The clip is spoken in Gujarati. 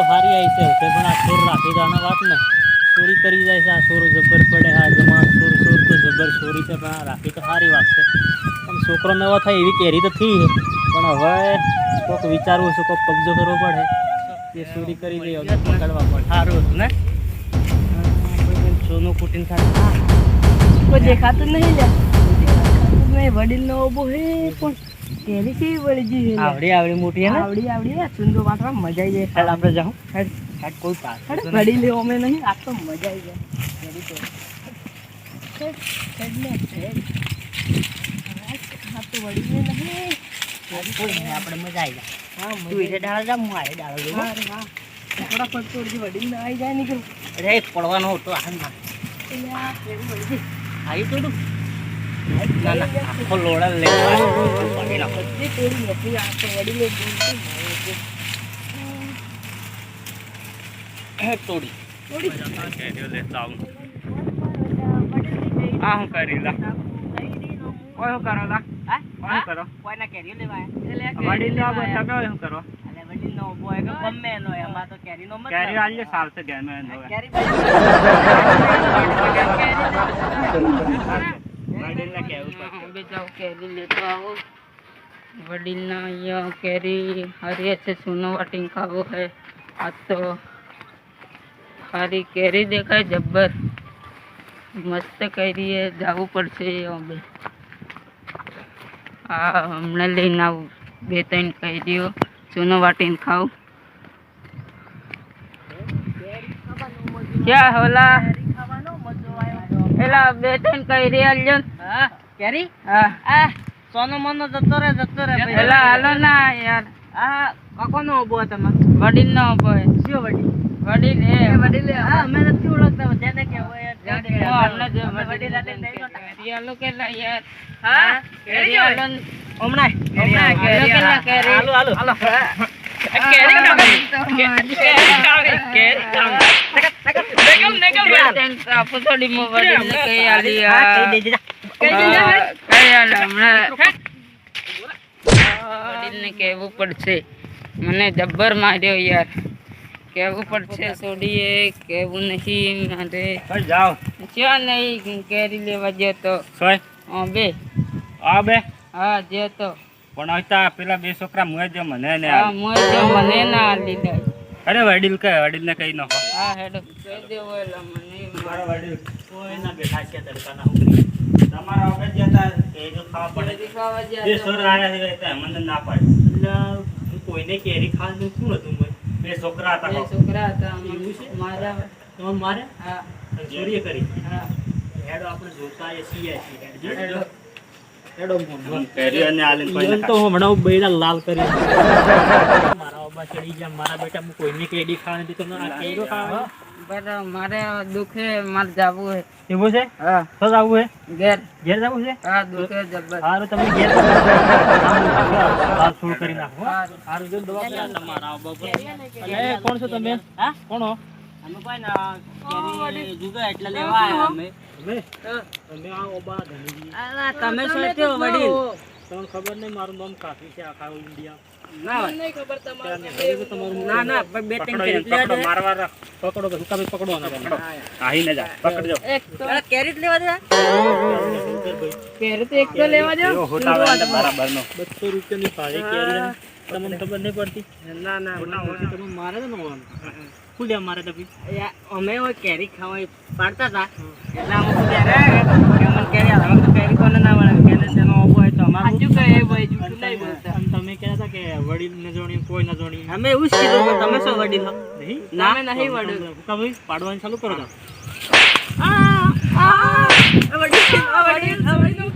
તો સારી આવી છે. તે પણ આ સોર રાખી તો વાત ને ચોરી કરી જાય છે. આ સોર જબ્બર પડે. આ જમા સોર સોર તો જબ્બર ચોરી છે પણ આ રાખી તો સારી વાત છે. આમ છોકરો નવો થાય એવી કેરી તો થઈ પણ હવે કોઈક વિચારવું છે કોઈક કબજો કરવો પડે. એ ચોરી કરી દે હવે પકડવા પડે. સારું હતું ને? સોનું કુટીને ખાતું કોઈ દેખાતું નહીં લે નહીં. વડીલનો ઊભો હે પણ કેરી કેવી વળી ગઈ આવડી આવડી મોટી હે આવડી આવડી ચૂંદો વાટવા મજા આવી જાય. આપણે જાઉં. હેડ. હેડ કોઈ પાસ હેડ પડી લે અમે નહીં આ તો મજા આવી જાય. વડી તો. હેડ, હેડ ને હેડ. હા તો નહીં. કોઈ નહીં આપણે મજા આવી જાય. હા તું એને ડાળ જા હું આરે ડાળ જો હા, હા. થોડા ફટકો વળી વડીલને આવી જાય નીકળ અરે પડવાનો હતો આ ના એટલે આ કેરી વળી. આવી તું. ના ના આખો લોડા લેવા નાખો આ તો વડીલે બોલતું મારે તો. હે તોડી તોડી આ હું કરી લા કોઈ હું કરો લા હા? કોઈ હું કેરીઓ લેવાય વડીલ નો તમે કરો કે ગમે એનો એમાં તો કેરીનો મતલબ. કેરી આલ્યો સાલસે ગયા મેં કેરી વડીલ ને કેવું પડશે બીજા કેરી લેતો આવો. વડીલના અહીંયા કેરી હારી છે સૂનો વાટીને ખાવો હે આ તો હારી કેરી દેખાય જબ્બર. મસ્ત કેરી જવું પડશે અમે. હા હમણાં લઈને આવું. બે ત્રણ કેરીઓ સૂનો વાટીને ખાવું ક્યાં હોલા એલા બે ત્રણ કેરી આલજો ને. હા, કેરી? હા. આ સોનો મનો જતો રે જતો રે પેલા હાલો ના યાર. આ કાકોનો નો ઊભો તમે વડીલ નો ઊભો કયો વડીલ? વડીલ એ. વડીલ હા અમે નથી ઓળખતા જેને કહેવાય યાર, જેને હું કહેવાય. હમણાં જ અમે વડીલ હાથે નહીં કેરી આલો કેટલા યાર? હા કેરી આલો હમણાં હમણાં કેરી હાલો હાલો હાલો. કેરી કેરી કેરી મો આલી આ. જા. હા, વડીલને કહેવું પડશે? મને જબ્બર માર્યો યાર. કેવું પડશે? છોડીએ કેવું નહીં મારે. જાઓ. ક્યાં નહીં કેરી લેવા જ્યો તો. સોય. હા બે. આ બે. હા જ્યો તો. પણ હતા પેલા બે છોકરા મુએ મને ને હા જો મને ના આલી અરે વડીલ કે વડીલ ને કઈ નાખો હા હેડો. કહી દેવો એલા મને મારા બેઠા છે તડકાના ઉકળી તમારા વખત જતા એ જો ખાવા પડે. તો. આયા છે તે મને ના પાડે. એટલે કોઈને કેરી ખાવાનું શું હતું મેં બે છોકરા હતા બે છોકરા હતા? મારા તમે મારે? હા. ચોરીએ કરી. હા. હેડો આપણે જોતા એ છીએ. છીએ હેડો. લાલ કરી મારા બાબા ચડી ગયા મારા બેટા હું કોઈને કેડી ખાવા નથી તો આ કેરીઓ ખાવા બરાબર મારે દુખે મારે જાવું હે. એવું છે? હા. તો ઘેર. ઘેર જાવું છે? હા દુખે તમે ઘેર છોડ કરી નાખો જો દવા તમારા કોણ છો તમે? હા? કોણ હો? અમે ના કેરી જુદા એટલે લેવા આવ્યા અમે. તમે તમે આ ઓબા ધનજી. અલા, તમે શું થયો વડીલ? તમને ખબર નહીં મારું નામ કાફી છે આખા ઇન્ડિયા. ના તમારું. ના ના બે બે ત્રણ પકડો એને, લેવા પકડો દે મારવા રાખ. પકડો તો હુકા પકડો. ને પકડો આહીને જા પકડજો. એક તો અલા, લેવા દે. પહેરે એક તો લેવા દો. બરાબર નો બસો રૂપિયાની કેરી તમને ખબર નહીં પડતી? ના ના તમે મારે તો નવાનું માનવું. મારે તો અમે કેરી ખાવા પાડતા હતા. એટલે અમે પૂછ્યા રે કે અમને કેરી આવે અમે તો કેરી કોને ના મળે કે એને તેનો ઓબો હોય તો અમારે. સાચું કહે ભાઈ જૂઠું નહીં તમે- બોલતા. તમે કહેતા હતા કે વડીલ ન જોણી કોઈ ન જોણી અમે એવું જ કીધું કે તમે શું વડીલ હો? નહીં ના. નહીં વડીલ. ભાઈ પાડવાનું ચાલુ કરો તો આ, આ, આ વડીલ વડીલ વડીલ.